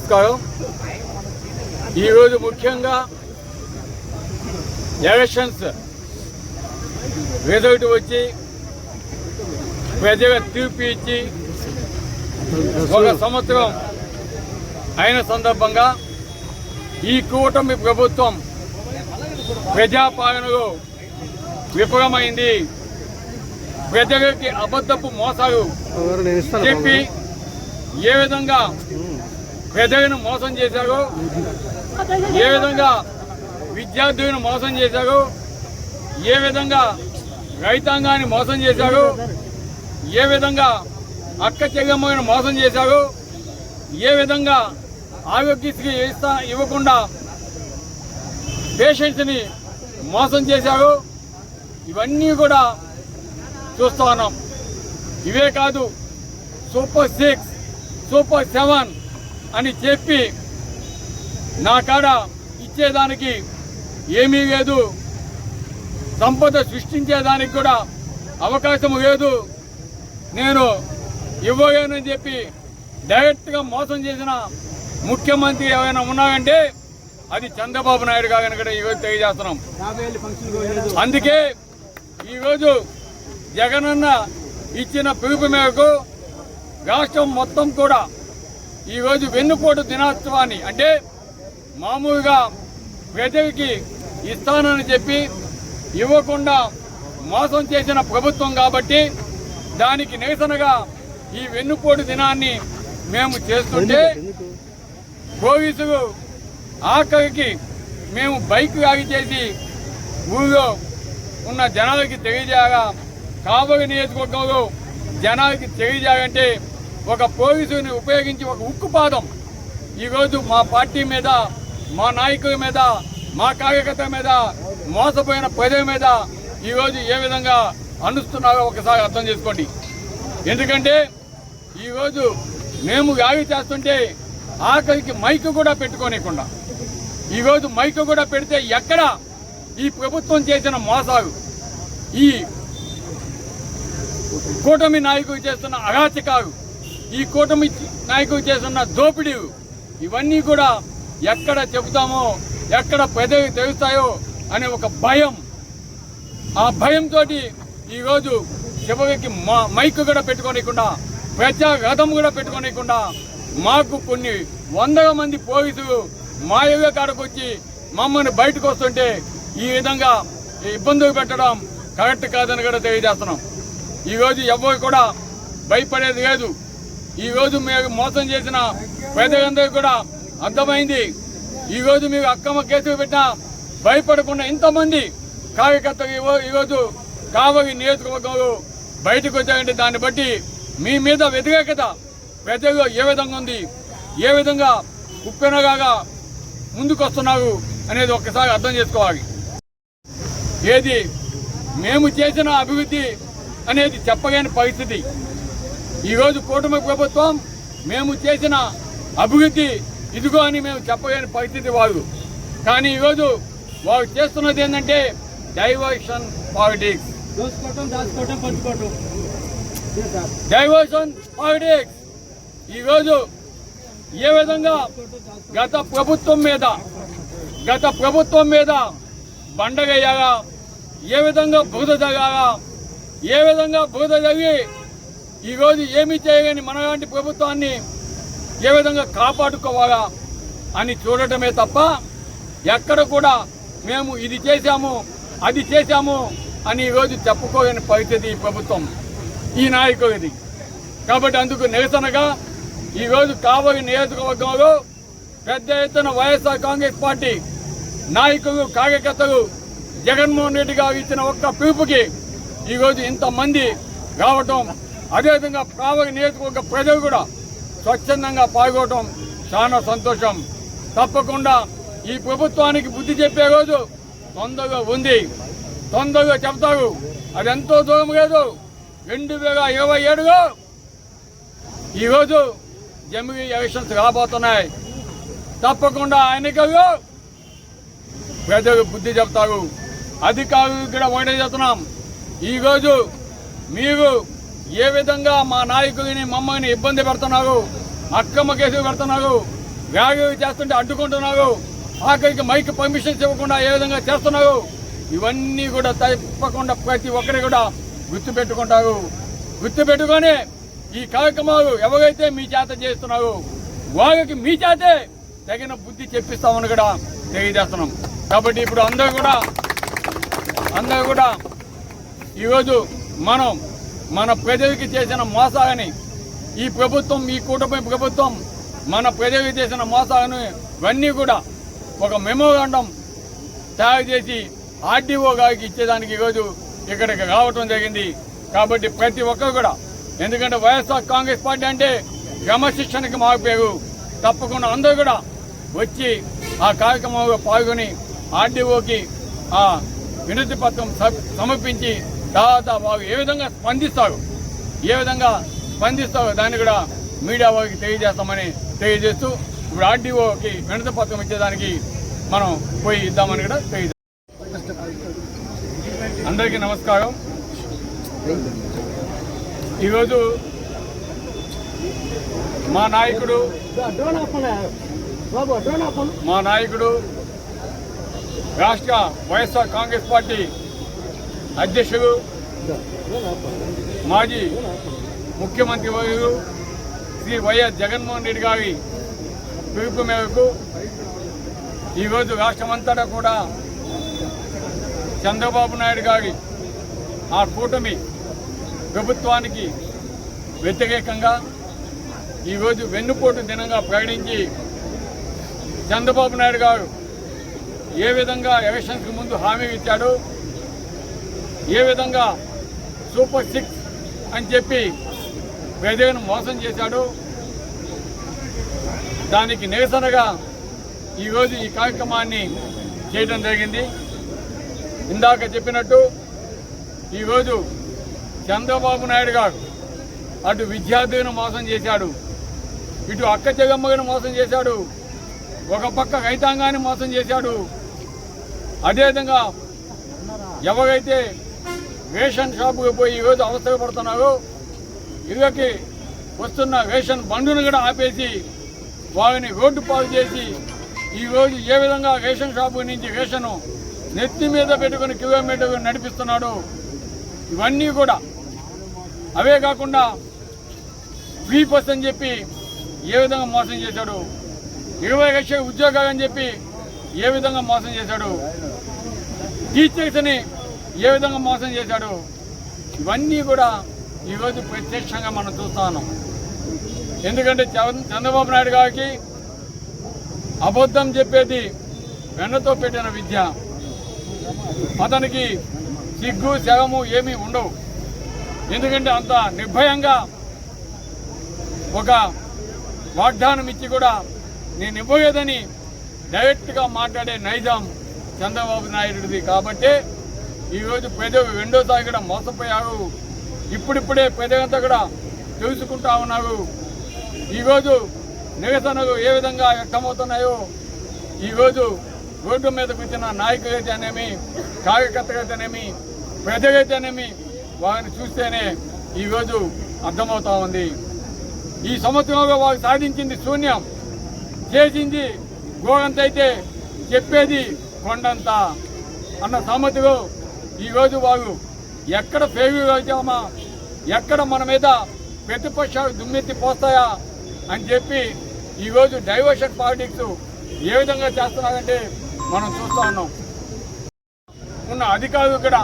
నమస్కారం. ఈరోజు ముఖ్యంగా ఎలక్షన్స్ రిజల్ట్ వచ్చి ప్రజల తీర్పు ఇచ్చి ఒక సంవత్సరం అయిన సందర్భంగా ఈ కూటమి ప్రభుత్వం ప్రజాపాలనలో విఫలమైంది. ప్రజలకి అబద్ధపు మోసాలు చెప్పి ఏ విధంగా ప్రజలను మోసం చేశారో? ఏ విధంగా విద్యార్థులను మోసం చేశారో? ఏ విధంగా రైతాంగాన్ని మోసం చేశారు? ఏ విధంగా అక్క చెల్లెమ్మలను మోసం చేశారు? ఏ విధంగా ఆరోగ్యశ్రీ ఇస్తా ఇవ్వకుండా పేషెంట్స్ని మోసం చేశారు? ఇవన్నీ కూడా చూస్తూ ఉన్నాం. ఇవే కాదు సూపర్ సిక్స్ సూపర్ సెవెన్ అని చెప్పి నా కాడ ఇచ్చేదానికి ఏమీ లేదు. సంపద సృష్టించేదానికి కూడా అవకాశం లేదు. నేను ఇవ్వలేనని చెప్పి డైరెక్ట్గా మోసం చేసిన ముఖ్యమంత్రి ఏమైనా ఉన్నాయంటే అది చంద్రబాబు నాయుడు గారు కూడా ఈరోజు తెలియజేస్తున్నాం. అందుకే ఈరోజు జగనన్న ఇచ్చిన పిలుపు మేరకు రాష్ట్రం మొత్తం కూడా ఈరోజు వెన్నుపోటు దినోత్సవాన్ని అంటే మామూలుగా ప్రజలకి ఇస్తానని చెప్పి ఇవ్వకుండా మోసం చేసిన ప్రభుత్వం కాబట్టి దానికి నిరసనగా ఈ వెన్నుపోటు దినాన్ని మేము చేస్తుంటే పోలీసులు ఆఖరికి మేము బైక్ ఆగి చేసి ఊళ్ళో ఉన్న జనాలకి తెలియజేయగా కాబోయే నియోజకవర్గంలో జనాలకి తెలియజేయాలంటే ఒక పోలీసుని ఉపయోగించి ఒక ఉక్కుపాదం. ఈరోజు మా పార్టీ మీద మా నాయకుల మీద మా కార్యకర్త మీద మోసపోయిన ప్రజల మీద ఈరోజు ఏ విధంగా అనుస్తున్నారో ఒకసారి అర్థం చేసుకోండి. ఎందుకంటే ఈరోజు మేము యాగి చేస్తుంటే ఆఖరికి మైక్ కూడా పెట్టుకోనికుండా ఈరోజు మైక్ కూడా పెడితే ఎక్కడ ఈ ప్రభుత్వం చేసిన మోసాలు? ఈ కూటమి నాయకులు చేస్తున్న అరాచకాలు? ఈ కూటమి నాయకులు చేస్తున్న దోపిడీ ఇవన్నీ కూడా ఎక్కడ చెబుతామో ఎక్కడ పెదవి తెలుస్తాయో అనే ఒక భయం. ఆ భయంతో ఈరోజు చివరికి మా మైక్ కూడా పెట్టుకోనికుండా ప్రజా కూడా పెట్టుకోనికుండా మాకు కొన్ని వందల మంది పోలీసులు మా ఇళ్ళ కాడకు వచ్చి మమ్మల్ని బయటకు వస్తుంటే ఈ విధంగా ఇబ్బందులు పెట్టడం కరెక్ట్ కాదని కూడా తెలియజేస్తున్నాం. ఈరోజు ఎవరు కూడా భయపడేది లేదు. ఈరోజు మీరు మోసం చేసిన పేదలందరికీ కూడా అర్థమైంది. ఈరోజు మీరు అక్కమ్మ కేసులు పెట్టినా భయపడకుండా ఇంతమంది కార్యకర్తలు ఈరోజు కావలి నియోజకవర్గంలో బయటకు వచ్చారంటే దాన్ని బట్టి మీ మీద వ్యతిరేకత ప్రజల్లో ఏ విధంగా ఉంది ఏ విధంగా ఉప్పెనగా ముందుకొస్తున్నారు అనేది ఒక్కసారి అర్థం చేసుకోవాలి. ఏది మేము చేసిన అభివృద్ధి అనేది చెప్పలేని పరిస్థితి. ఈరోజు కూటమి ప్రభుత్వం మేము చేసిన అభివృద్ధి ఇదిగో అని మేము చెప్పలేని పరిస్థితి వారు. కానీ ఈరోజు వారు చేస్తున్నది ఏంటంటే డైవర్షన్ పాలిటిక్స్. Diversion politics. ఈరోజు ఏ విధంగా గత ప్రభుత్వం మీద గత ప్రభుత్వం మీద బండగయ్యాగా ఏ విధంగా బురద జగాగా ఏ విధంగా బురద జరిగి ఈరోజు ఏమీ చేయలేని మనలాంటి ప్రభుత్వాన్ని ఏ విధంగా కాపాడుకోవాలా అని చూడటమే తప్ప ఎక్కడ కూడా మేము ఇది చేశాము అది చేశాము అని ఈరోజు చెప్పుకోలేని పరిస్థితి ఈ ప్రభుత్వం ఈ నాయకుడిది. కాబట్టి అందుకు నిరసనగా ఈరోజు కాబోయే నియోజకవర్గంలో పెద్ద ఎత్తున వైఎస్ఆర్ కాంగ్రెస్ పార్టీ నాయకులు కార్యకర్తలు జగన్మోహన్ రెడ్డి గారు ఇచ్చిన ఒక్క పిలుపుకి ఈరోజు ఇంతమంది రావటం అదేవిధంగా కావలి నియోజకవర్గ ప్రజలు కూడా స్వచ్ఛందంగా పాల్గొనడం చాలా సంతోషం. తప్పకుండా ఈ ప్రభుత్వానికి బుద్ధి చెప్పే రోజు తొందరగా ఉంది. తొందరగా చెప్తారు అది ఎంతో దూరం లేదు రెండు వేల ఇరవై ఏడులో ఈరోజు జమిగి ఎలక్షన్స్ రాబోతున్నాయి. తప్పకుండా ఎన్నికల్లో ప్రజలు బుద్ధి చెప్తారు అధికారులు కూడా ఒకటే చెప్తున్నాం ఈరోజు మీరు ఏ విధంగా మా నాయకుడిని మమ్మల్ని ఇబ్బంది పెడుతున్నారు అక్రమ కేసులు పెడుతున్నారు వ్యాగులు చేస్తుంటే అడ్డుకుంటున్నారు ఆఖరికి మైక్ పర్మిషన్స్ ఇవ్వకుండా ఏ విధంగా చేస్తున్నారు ఇవన్నీ కూడా తప్పకుండా ప్రతి ఒక్కరి కూడా గుర్తుపెట్టుకుంటారు గుర్తుపెట్టుకొని ఈ కార్యక్రమాలు ఎవరైతే మీ చేత చేస్తున్నారు వాళ్ళకి మీ చేతే తగిన బుద్ధి చెప్పిస్తామని కూడా తెలియజేస్తున్నాం. కాబట్టి ఇప్పుడు అందరూ కూడా అందరూ కూడా ఈరోజు మనం మన ప్రజలకి చేసిన మోసాలని ఈ ప్రభుత్వం ఈ కూటమి ప్రభుత్వం మన ప్రజలకి చేసిన మోసాలను ఇవన్నీ కూడా ఒక మెమోరాండం తయారు చేసి ఆర్డీఓ గారికి ఇచ్చేదానికి ఈరోజు ఇక్కడికి రావటం జరిగింది. కాబట్టి ప్రతి ఒక్కరు కూడా ఎందుకంటే వైఎస్ఆర్ కాంగ్రెస్ పార్టీ అంటే క్రమశిక్షణకి మారిపోయారు తప్పకుండా అందరూ కూడా వచ్చి ఆ కార్యక్రమంలో పాల్గొని ఆర్డీఓకి ఆ వినతి పత్రం సమర్పించి తర్వాత ఏ విధంగా స్పందిస్తారు ఏ విధంగా స్పందిస్తారో దాన్ని కూడా మీడియా వారికి తెలియజేస్తామని తెలియజేస్తూ ఇప్పుడు ఆర్డీఓకి వినతి పత్రం ఇచ్చేదానికి మనం పోయి ఇద్దామని కూడా తెలియజేస్తాం. అందరికీ నమస్కారం. ఈరోజు మా నాయకుడు మా నాయకుడు రాష్ట్ర వైఎస్ఆర్ కాంగ్రెస్ పార్టీ అధ్యక్షుడు మాజీ ముఖ్యమంత్రి వర్యులు శ్రీ వైఎస్ జగన్మోహన్ రెడ్డి గారి పిలుపు మేరకు ఈరోజు రాష్ట్రమంతటా కూడా చంద్రబాబు నాయుడు గారి ఆ కూటమి ప్రభుత్వానికి వ్యతిరేకంగా ఈరోజు వెన్నుపోటు దినంగా ప్రకటించి చంద్రబాబు నాయుడు గారు ఏ విధంగా ఎలక్షన్స్కి ముందు హామీ ఇచ్చాడో ఏ విధంగా సూపర్ సిక్స్ అని చెప్పి ప్రజలను మోసం చేశాడు. దానికి నిరసనగా ఈరోజు ఈ కార్యక్రమాన్ని చేయడం జరిగింది. ఇందాక చెప్పినట్టు ఈరోజు చంద్రబాబు నాయుడు గారు అటు విద్యార్థులను మోసం చేశాడు. ఇటు అక్క చెగమ్మలను మోసం చేశాడు. ఒక పక్క రైతాంగాన్ని మోసం చేశాడు. అదేవిధంగా ఎవరైతే వేషన్ షాపుకి పోయి ఈరోజు అవస్థలు పడుతున్నారో ఇళ్ళకి వస్తున్న రేషన్ బండును కూడా ఆపేసి వారిని రోడ్డు పాలు చేసి ఈరోజు ఏ విధంగా రేషన్ షాపు నుంచి రేషను నెత్తి మీద పెట్టుకుని కిలోమీటర్ నడిపిస్తున్నాడు. ఇవన్నీ కూడా అవే కాకుండా ఫ్రీ బస్ అని చెప్పి ఏ విధంగా మోసం చేశాడు. ఇరవై లక్షల ఉద్యోగాలు అని చెప్పి ఏ విధంగా మోసం చేశాడు. టీచర్స్ని ఏ విధంగా మోసం చేశాడు? ఇవన్నీ కూడా ఈరోజు ప్రత్యక్షంగా మనం చూస్తా ఉన్నాం. ఎందుకంటే చంద్రబాబు నాయుడు గారికి అబద్ధం చెప్పేది వెన్నతో పెట్టిన విద్య. అతనికి సిగ్గు శవము ఏమీ ఉండవు. ఎందుకంటే అంత నిర్భయంగా ఒక వాగ్దానం ఇచ్చి కూడా నేను ఇవ్వలేదని డైరెక్ట్గా మాట్లాడే నైజాం చంద్రబాబు నాయుడుది. కాబట్టి ఈరోజు ప్రజలు రెండోసారి కూడా మోసపోయారు. ఇప్పుడిప్పుడే ప్రజలంతా కూడా తెలుసుకుంటా ఉన్నారు. ఈరోజు నిరసనలు ఏ విధంగా వ్యక్తమవుతున్నాయో ఈరోజు రోడ్డు మీదకు వచ్చిన నాయకులైతేనేమి కార్యకర్తలైతేనేమి ప్రజలైతేనేమి వారిని చూస్తేనే ఈరోజు అర్థమవుతా ఉంది. ఈ సంవత్సరంలో వారు సాధించింది శూన్యం. చేసింది గోడంతైతే చెప్పేది కొండంత. అన్న సామెతలో ఈరోజు వారు ఎక్కడ ఫెయిల్యూర్ అవుతామా? ఎక్కడ మన మీద ప్రతిపక్షాలు దుమ్మెత్తి పోస్తాయా అని చెప్పి ఈరోజు డైవర్షన్ పాలిటిక్స్ ఏ విధంగా చేస్తున్నారంటే మనం చూస్తూ ఉన్నాం. ఉన్న అధికారులు కూడా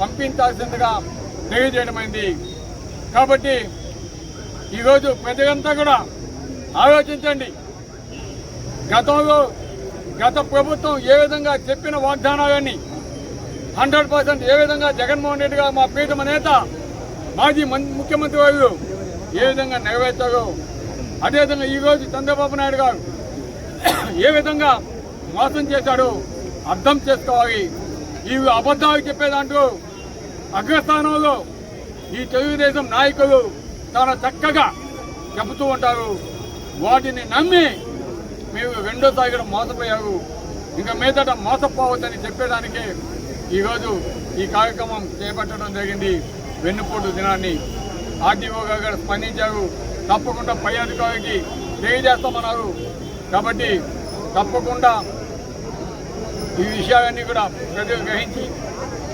పంపించాల్సిందిగా తెలియజేయడమైంది కాబట్టి ఈరోజు ప్రజలంతా కూడా ఆలోచించండి. గతంలో గత ప్రభుత్వం ఏ విధంగా చెప్పిన వాగ్దానాలన్నీ హండ్రెడ్ పర్సెంట్ ఏ విధంగా జగన్మోహన్ రెడ్డి గారు మా ప్రీతమ నేత మాజీ ముఖ్యమంత్రి వారు ఏ విధంగా నెరవేర్చారో అదేవిధంగా ఈరోజు చంద్రబాబు నాయుడు గారు ఏ విధంగా మోసం చేశాడో అర్థం చేసుకోవాలి. ఇవి అబద్ధాలు చెప్పేదాంట్లో అగ్రస్థానంలో ఈ తెలుగుదేశం నాయకులు చాలా చక్కగా చెబుతూ ఉంటారు. వాటిని నమ్మి మీరు రెండోసారి కూడా మోసపోయారు. ఇంకా మీదట మోసపోవద్దని చెప్పేదానికి ఈరోజు ఈ కార్యక్రమం చేపట్టడం జరిగింది. వెన్నుపోటు దినాన్ని ఆర్టీఓగా గారు స్పందించారు. తప్పకుండా పై అధికారికి తెలియజేస్తామన్నారు. కాబట్టి తప్పకుండా ఈ విషయాలన్నీ కూడా ప్రజలు గ్రహించి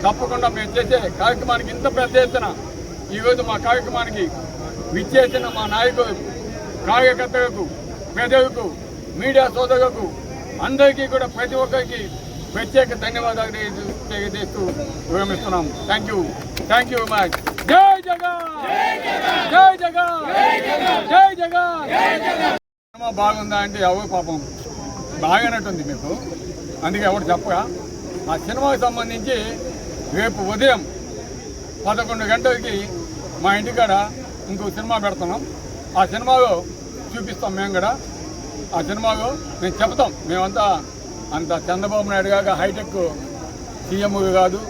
తప్పకుండా మేము చేసే కార్యక్రమానికి ఇంత పెద్ద ఎత్తున ఈరోజు మా కార్యక్రమానికి విచ్చేసిన మా నాయకులకు కార్యకర్తలకు ప్రజలకు మీడియా సోదరులకు అందరికీ కూడా ప్రతి ఒక్కరికి ప్రత్యేక ధన్యవాదాలు తెలియజేస్తూ విరమిస్తున్నాం thank you thank you much జై జగన్! జై జగన్! జై జగన్! సినిమా బాగుందా అంటే ఎవరు పాపం? బాగానట్టుంది మీకు. అందుకే ఎవరు చెప్పగా ఆ సినిమాకి సంబంధించి రేపు ఉదయం పదకొండు గంటలకి మా ఇంటికాడ ఇంకో సినిమా పెడుతున్నాం. ఆ సినిమాలో చూపిస్తాం మేము కూడా. ఆ సినిమాలో మేము చెప్తాం మేమంతా అంత చంద్రబాబు నాయుడు గారు హైటెక్ సీఎం కాదు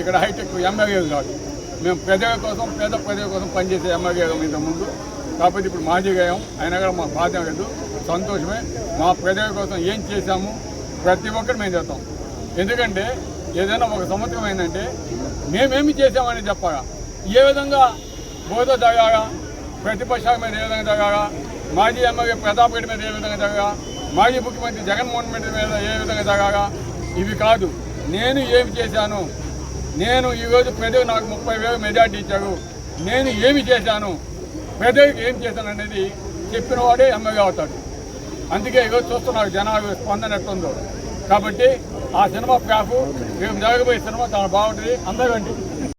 ఇక్కడ హైటెక్ ఎమ్మెల్యే కాదు. మేము ప్రజల కోసం పేద ప్రజల కోసం పనిచేసే ఎమ్మెల్యే ఇంత ముందు కాకపోతే ఇప్పుడు మాజీ గాయం అయినా కూడా మా బాధ్యం లేదు. సంతోషమే. మా ప్రజల కోసం ఏం చేశాము ప్రతి ఒక్కరు మేము చేస్తాం ఎందుకంటే ఏదైనా ఒక సంవత్సరం ఏంటంటే మేమేమి చేసామని చెప్పగా ఏ విధంగా బోధ జరగాగా ప్రతిపక్షాల మీద ఏ విధంగా జరగాగా మాజీ ఎమ్మెల్యే ప్రతాప్ రెడ్డి మీద ఏ విధంగా జరగా మాజీ ముఖ్యమంత్రి జగన్మోహన్ రెడ్డి మీద ఏ విధంగా జరగాగా ఇవి కాదు. నేను ఏమి చేశాను? నేను ఈరోజు ప్రజలు నాకు ముప్పై వేలు మెజార్టీ ఇచ్చారు నేను ఏమి చేశాను? ప్రజలకు ఏం చేశాను అనేది చెప్పిన వాడే ఎమ్మెల్యే అవుతాడు. అందుకే ఈరోజు చూస్తున్నారు జనాలు స్పందన ఎట్టుందో కాబట్టి ఆ సినిమా ప్యాఫ్ రేపు జరగబోయే సినిమా చాలా బాగుంటుంది. అందరూ రండి.